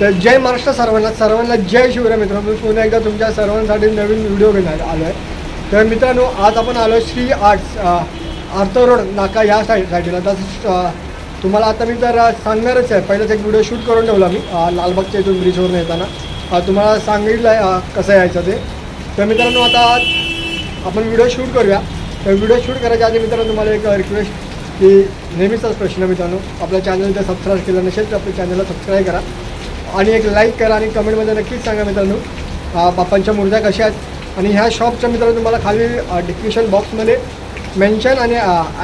तर जय महाराष्ट्र सर्वांना सर्वांना जय शिवराय मित्रांनो. मी पुन्हा एकदा तुमच्या सर्वांसाठी नवीन व्हिडिओ घेणार आलो आहे तर मित्रांनो आज आपण आलो आहे श्री आर्ट्स आर्थर रोड नाका या साईड साईडला तसंच तुम्हाला आता मी तर सांगणारच आहे. पहिलाच एक व्हिडिओ शूट करून ठेवला मी लालबागच्या इथून ब्रिजवरून येताना तुम्हाला सांगितलं आहे कसं यायचं ते. तर मित्रांनो आता आपण व्हिडिओ शूट करूया. तर व्हिडिओ शूट करायच्या आधी मित्रांनो तुम्हाला एक रिक्वेस्ट की नेहमीचाच प्रश्न मित्रांनो. आपल्या चॅनल जर सबस्क्राईब केलं नसेल तर आपल्या चॅनलला सबस्क्राईब करा. आणि एक लाईक करा आणि कमेंटमध्ये नक्कीच सांगा मित्रांनो. बाप्पांच्या मूर्त्या कशा आहेत? आणि ह्या शॉपच्या मित्रांनो तुम्हाला खाली डिस्क्रिप्शन बॉक्समध्ये मेन्शन आणि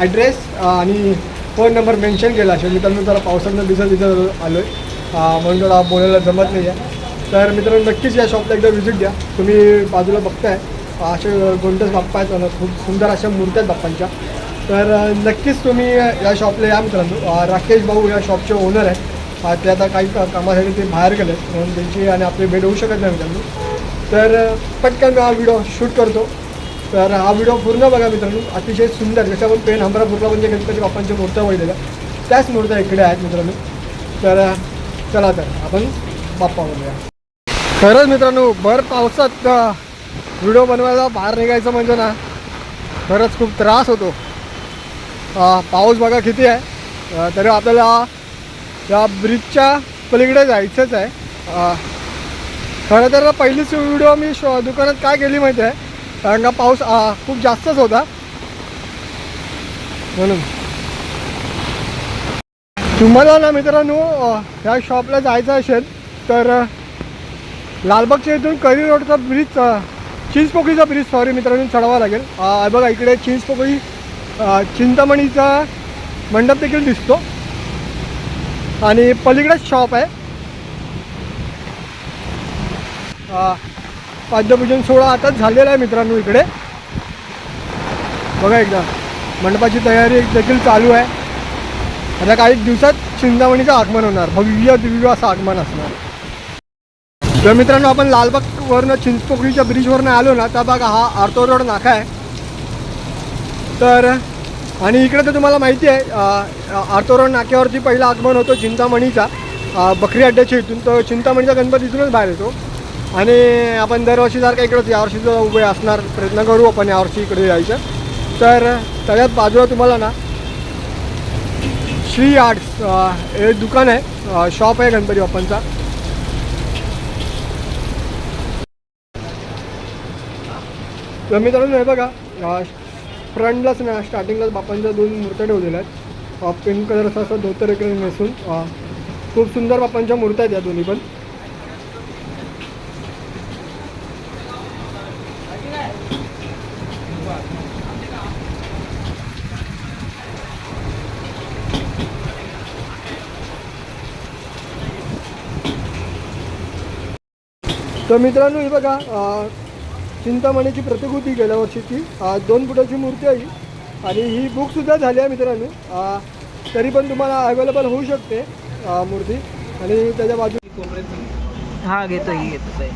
ॲड्रेस आणि फोन नंबर मेन्शन केला. असेल मित्रांनो जरा पावसानं दिसत दिसत आलो आहे म्हणून जरा बोलायला जमत नाही आहे. तर मित्रांनो नक्कीच या शॉपला एकदा व्हिजिट द्या तुम्ही बाजूला बघताय. असे गोंडस बाप्पा आहेत आणि खूप सुंदर अशा मूर्त्या आहेत बाप्पांच्या. तर नक्कीच तुम्ही या शॉपला या मित्रांनो. राकेश भाऊ या शॉपचे ओनर आहेत. ते आता काही कामासाठी ते बाहेर गेले म्हणून त्यांची आणि आपली भेट होऊ शकत नाही मित्रांनो तर पटकन मी हा व्हिडिओ शूट करतो. तर हा व्हिडिओ पूर्ण बघा मित्रांनो अतिशय सुंदर जसं आपण पेन हमरापूरला म्हणजे गणपती बाप्पांच्या मूर्त्या वळलेल्या त्याच मूर्त्या इकडे आहेत मित्रांनो. तर चला तर आपण बाप्पा बघूया खरंच मित्रांनो भर पावसात व्हिडिओ बनवायला बाहेर निघायचं म्हणजे ना खरंच खूप त्रास होतो. पाऊस बघा किती आहे. तरी आपल्याला या ब्रिजच्या पलीकडे जायचंच आहे. खरं तर पहिलीच व्हिडिओ मी शो दुकानात काय केली माहिती आहे? कारण का पाऊस खूप जास्तच होता. म्हणून. तुम्हाला ना मित्रांनो ह्या शॉपला जायचं असेल तर लालबागच्या इथून करी रोडचा ब्रिज अ, चिंचपोकळीचा ब्रिज सॉरी मित्रांनो चढावा लागेल. बघा इकडे चिंचपोकळी चिंतामणीचा मंडप देखील दिसतो. आणि पलीकडेच शॉप आहे. पाद्यपूजन सोहळा आताच झालेला आहे मित्रांनो इकडे. बघा एकदा मंडपाची तयारी देखील चालू आहे. आता काही दिवसात चिंतामणीचं आगमन होणार भव्य दिव्य असं आगमन असणार. तर मित्रांनो आपण लालबागवरनं चिंचपोकळीच्या ब्रिजवरनं आलो ना त्या बघा हा आर्थो रोड नाका आहे. तर आणि इकडे तर तुम्हाला माहिती आहे अ, नाक्यावरती पहिला आगमन होतो चिंतामणीचा. बकरी अड्ड्याच्या इथून तर चिंतामणीचा गणपती इथूनच बाहेर येतो. आणि आपण दरवर्षीसारखं इकडंच यावर्षी उभे असणार प्रयत्न करू आपण यावर्षी इकडे यायचं. तर त्याच्यात बाजूला तुम्हाला ना श्री आर्ट्स हे दुकान आहे शॉप आहे गणपती बाप्पांचा. तर मी हे बघा फ्रंटलाच ना स्टार्टिंगलाच बापांच्या दोन मूर्त्या ठेवलेल्या आहेत. पिंक कलरचा असं धोतर इकडे नेसून खूप सुंदर बापांच्या मूर्त्या आहेत या दोन्ही पण. तर मित्रांनो हे बघा चिंतामणीची प्रतिकृती गेल्या वर्षीची दोन फुटाची मूर्ती आहे आणि ही बुकसुद्धा झाली आहे मित्रांनो. तरी पण तुम्हाला अवेलेबल होऊ शकते मूर्ती. आणि त्याच्या बाजू हा घेतो ही घेतो ताई.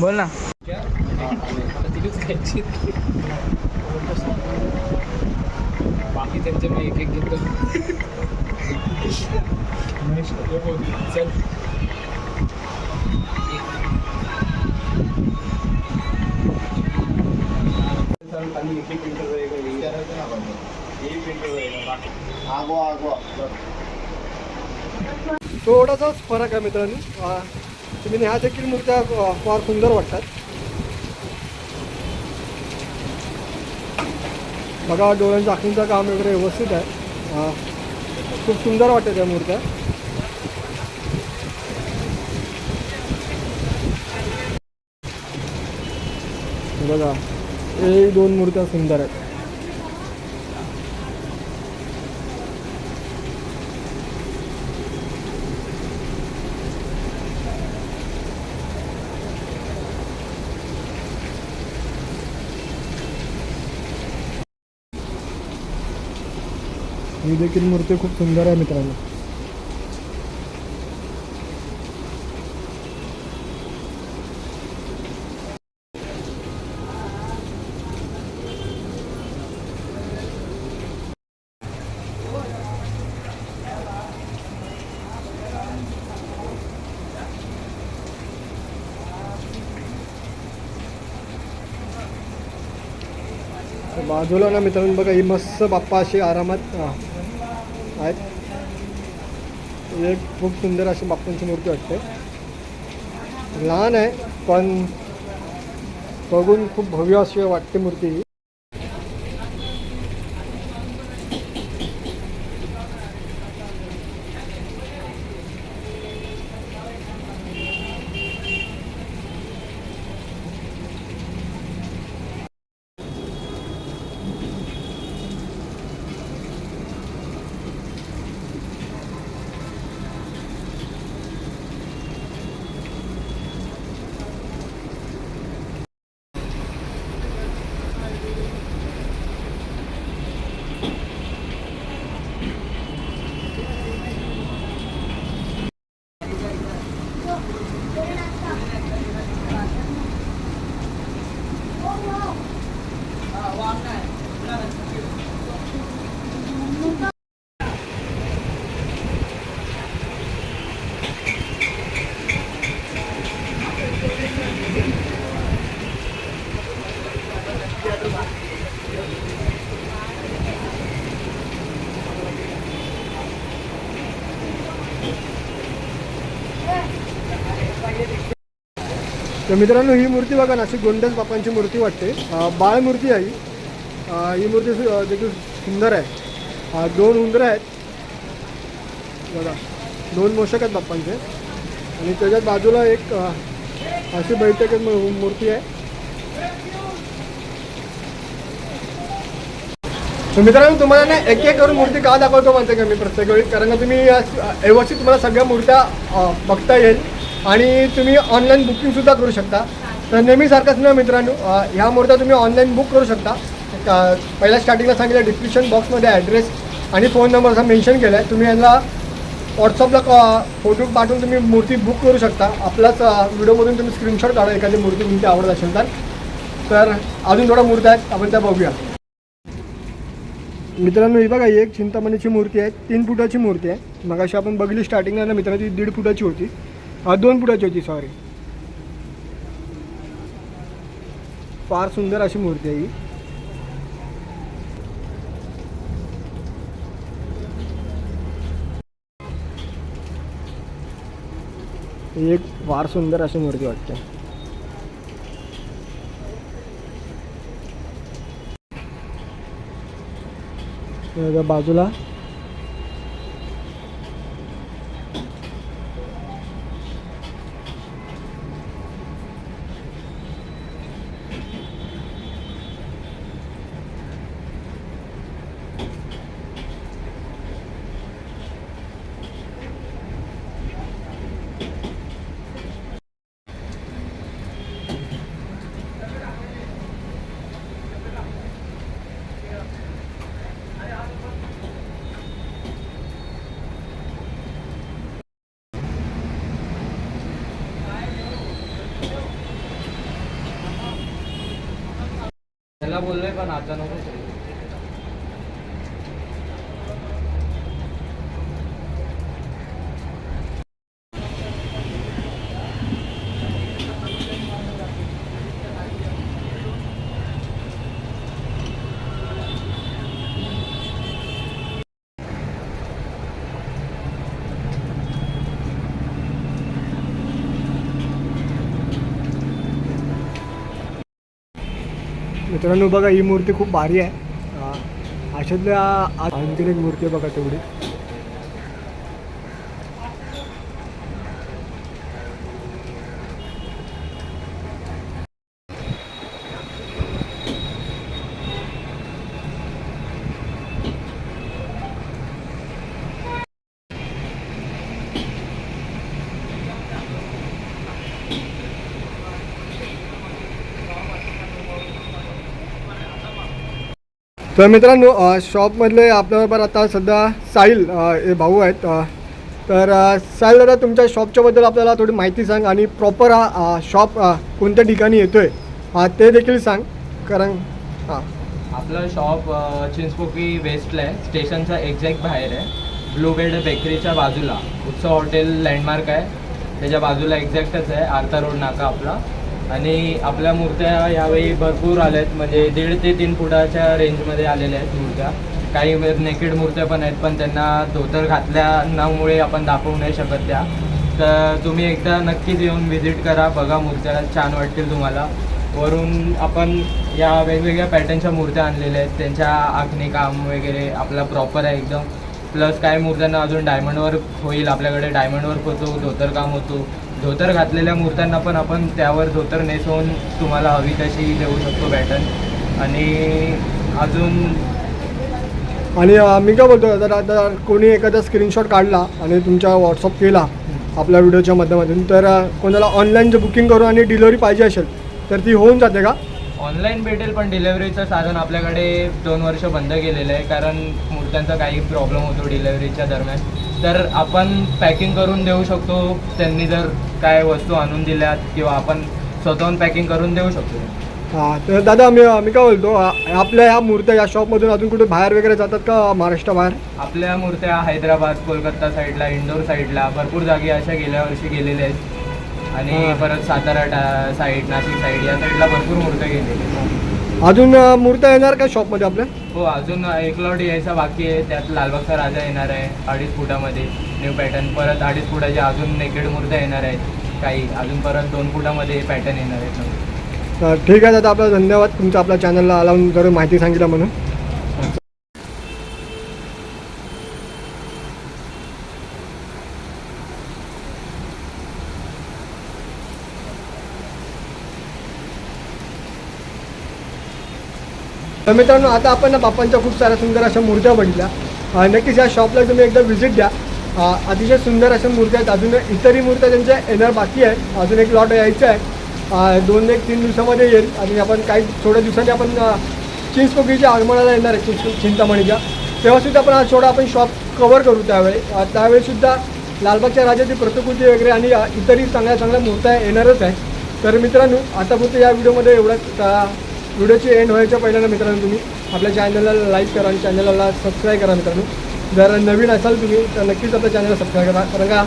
बोल ना. बाकी त्यांचे मी एक एक घेतो चल एक एक थोडासाच फरक आहे मित्रांनो. तुम्ही ह्या देखील मूर्त्या फार सुंदर वाटतात. बघा डोळ्यांच्या आखींचं काम वगैरे व्यवस्थित आहे. खूप सुंदर वाटतात त्या मूर्त्या. बघा हे दोन मूर्त्या सुंदर आहेत. ही देखील मूर्ती खूप सुंदर आहे मित्रांनो. बाजूला ना मित्रांनो बघा ही मस्त बाप्पा अशी आरामात आहेत. एक खूप सुंदर अशी बाप्पांची मूर्ती वाटते. लहान आहे पण बघून खूप भव्य अशी वाटते मूर्ती ही. तर मित्रांनो ही मूर्ती बघा ना अशी गोंडस बापांची मूर्ती वाटते. बाळ मूर्ती आहे ही. मूर्ती देखील सुंदर आहे. दोन उंदरं आहेत. बघा दोन मोषक आहेत बाप्पांचे आणि त्याच्यात बाजूला एक अशी बैठक मूर्ती आहे. तर मित्रांनो तुम्हाला ना एक एक करून मूर्ती का दाखवतो म्हणते का मी प्रत्येक वेळी? कारण तुम्ही यावर्षी तुम्हाला सगळ्या मूर्त्या बघता येईल. आणि तुम्ही ऑनलाईन बुकिंगसुद्धा करू शकता. तर नेहमीसारखंच ना मित्रांनो ह्या मूर्त्या तुम्ही ऑनलाईन बुक करू शकता. पहिल्या स्टार्टिंगला सांगितलं डिस्क्रिप्शन बॉक्समध्ये ॲड्रेस आणि फोन नंबर असा मेन्शन केला आहे तुम्ही यांना व्हॉट्सअपला कॉ फोटो पाठवून तुम्ही मूर्ती बुक करू शकता. आपलाच व्हिडिओमधून तुम्ही स्क्रीनशॉट काढा एखादी मूर्ती तुमची आवडत असेल तर. तर अजून थोड्या मूर्ती आहेत आपण त्या बघूया. मित्रांनो ही बघा एक चिंतामणीची मूर्ती आहे तीन फुटाची मूर्ती आहे. मग अशी आपण बघितली स्टार्टिंगला ना मित्रांनो ती दीड फुटाची होती. हा दोन फुटाची होती सॉरी फार सुंदर अशी मूर्ती आहे ही. एक फार सुंदर अशी मूर्ती वाटते. बाजूला त्याला बोललोय पण आता नको. मित्रांनो बघा ही मूर्ती खूप भारी आहे. अशातल्या आ- एक मूर्ती आहे बघा तेवढी. तर मित्रांनो शॉपमधले आपल्याबरोबर आता सध्या साहिल हे भाऊ आहेत. तर साहिल दादा तुमच्या शॉपच्याबद्दल आपल्याला थोडी माहिती सांग आणि प्रॉपर हा शॉप कोणत्या ठिकाणी येतो आहे ते देखील सांग. कारण हां. आपलं शॉप चिंचपोकी वेस्टला आहे. स्टेशनचा एक्झॅक्ट बाहेर आहे. ब्लू बेल्ड बेकरीच्या बाजूला. उत्सव हॉटेल लँडमार्क आहे. त्याच्या बाजूला एक्झॅक्टच आहे. आर्था रोड नाका आपला. आणि आपल्या मूर्त्या यावेळी भरपूर आल्या आहेत म्हणजे दीड ते तीन फुटाच्या रेंजमध्ये आलेल्या आहेत मूर्त्या. काही नेकेड मूर्त्या पण आहेत पण त्यांना धोतर घातल्यामुळे आपण दाखवू नाही शकत त्या. तर तुम्ही एकदा नक्कीच येऊन व्हिजिट करा बघा मूर्त्या छान वाटतील तुम्हाला. वरून आपण या वेगवेगळ्या पॅटर्नच्या मूर्त्या आणलेल्या आहेत. त्यांच्या आखणी काम वगैरे आपला प्रॉपर आहे एकदम. प्लस काही मूर्त्यांना अजून डायमंडवर होईल आपल्याकडे डायमंडवर होतो धोतर काम होतो. धोतर घातलेल्या मूर्त्यांना पण आपण त्यावर धोतर नेसवून तुम्हाला हवी तशी देऊ शकतो पॅटर्न आणि अजून आणि मी काय बोलतो जर आता कोणी एखादा स्क्रीनशॉट काढला आणि तुमच्या व्हॉट्सअप केला आपल्या व्हिडिओच्या माध्यमातून तर कोणाला ऑनलाईन जर बुकिंग करून आणि डिलिव्हरी पाहिजे असेल तर ती होऊन जाते का? ऑनलाईन भेटेल पण डिलेवरीचं साधन आपल्याकडे दोन वर्ष बंद केलेलं आहे कारण मूर्त्यांचा काही प्रॉब्लेम होतो डिलेवरीच्या दरम्यान. तर आपण पॅकिंग करून देऊ शकतो त्यांनी जर काय वस्तू आणून दिल्यात किंवा आपण स्वतःहून पॅकिंग करून देऊ शकतो. हां तर दादा मी मी काय बोलतो आपल्या ह्या मूर्त्या या शॉपमधून अजून कुठे बाहेर वगैरे जातात का महाराष्ट्राबाहेर आपल्या मूर्त्या हैदराबाद कोलकाता साईडला इंदोर साईडला भरपूर जागी अशा गेल्या वर्षी गेलेल्या आहेत. आणि हा. परत सातारा टा- साईड नाशिक साईड या साईडला भरपूर मूर्त्या गेलेल्या आहेत. अजून मूर्त्या येणार का शॉपमध्ये आपल्या? हो अजून एक लॉट यायचा बाकी आहे. त्यात लालबागचा राजा येणार आहे अडीच फुटामध्ये. न्यू पॅटर्न परत अडीच फुटाचे अजून नेकेड मूर्त्या येणार आहेत. काही अजून परत दोन फुटामध्ये पॅटर्न येणार आहेत. ठीक आहे दादा आपला धन्यवाद. तुमचा आपल्या चॅनलला आलावून जर माहिती सांगितलं म्हणून. तर मित्रांनो आता आपण ना बाप्पांच्या खूप साऱ्या सुंदर अशा मूर्त्या बघितल्या. नक्कीच या शॉपला तुम्ही एकदा व्हिजिट द्या. अतिशय सुंदर अशा मूर्त्या आहेत. अजून इतरही मूर्त्या त्यांच्या येणार बाकी आहे अजून एक लॉट यायचं आहे. दोन एक तीन दिवसामध्ये येईल. आणि आपण काही थोड्या दिवसांनी आपण चिंचपोकीच्या आगमनाला येणार आहे चिंच चिंतामणीच्या. तेव्हासुद्धा आपण हा थोडा आपण शॉप कवर करू त्यावेळी. त्यावेळीसुद्धा लालबागच्या राजाची प्रतिकृती वगैरे आणि इतरही चांगल्या चांगल्या मूर्त्या येणारच आहे तर मित्रांनो आता या व्हिडिओमध्ये एवढंच. व्हिडिओची एंड व्हायच्या पहिल्यांदा मित्रांनो तुम्ही आपल्या चॅनलला लाईक करा आणि चॅनलला सबस्क्राईब करा मित्रांनो. जर नवीन असाल तुम्ही तर नक्कीच आपल्या चॅनलला सबस्क्राईब करा. कारण का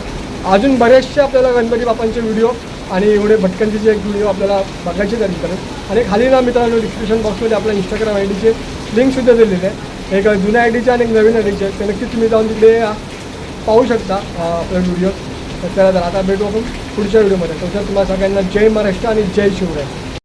अजून बरेचसे आपल्याला गणपती बाप्पांचे व्हिडिओ आणि एवढे भटकंतीचे एक व्हिडिओ आपल्याला बघायचे आहेत मित्रांनो. आणि खाली ना मित्रांनो डिस्क्रिप्शन बॉक्समध्ये आपल्या इंस्टाग्राम आय डीचे लिंकसुद्धा दिलेले आहे एक जुन्या आय डीचे आणि एक नवीन आय डीचे ते नक्कीच तुम्ही जाऊन तिकडे पाहू शकता अ, आपले व्हिडिओ तर चला तर आता भेटू आपण पुढच्या व्हिडिओमध्ये तसं तुम्हाला सगळ्यांना जय महाराष्ट्र आणि जय शिवराय.